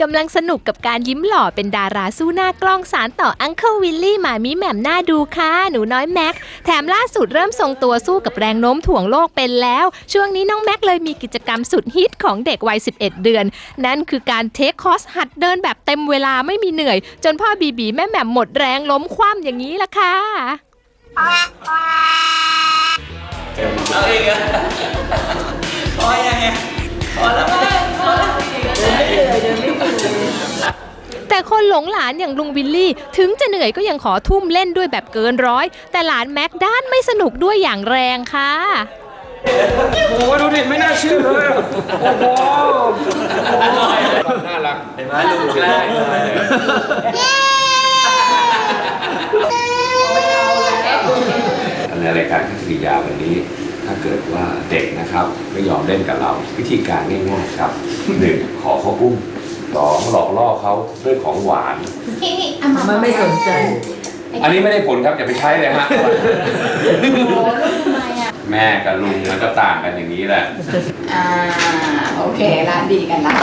กำลังสนุกกับการยิ้มหล่อเป็นดาราสู้หน้ากล้องสารต่ออังเคิลวิลลี่หมามิแหม่มหน้าดูค่ะ หนูน้อยแม็ก แถมล่าสุดเริ่มทรงตัวสู้กับแรงโน้มถ่วงโลกเป็นแล้ว ช่วงนี้น้องแม็กเลยมีกิจกรรมสุดฮิตของเด็กวัย 11 เดือน นั่นคือการเทคคอร์สหัดเดินแบบเต็มเวลาไม่มีเหนื่อย จนพ่อบีบีแม่แหม่มหมดแรงล้มคว่ำอย่างนี้ละค่ะ คนหลงหลานอย่างลุงวิลลี่ ถึงจะเหนื่อยก็ยังขอทุ่มเล่นด้วยแบบเกินร้อย แต่หลานแม็กด้านไม่สนุกด้วยอย่างแรงค่ะโอ้โหดูดิไม่น่าเชื่อเลยอะโอ้โหน่ารักเห็นไหมลูกแรกเลยในรายการทัศนียาวันนี้ ถ้าเกิดว่าเด็กนะครับ ไม่ยอมเล่นกับเรา วิธีการง่ายๆครับหนึ่งขอเขาอุ้ม สองหลอกล่อเขาด้วยของหวานมันไม่สนใจ อันนี้ไม่ได้ผลครับอย่าไปใช้เลยฮะ โอ้ลูกทำไมอะ แม่กับลุงมันก็ต่างกันอย่างนี้แหละ อ่า โอเคละดีกันละ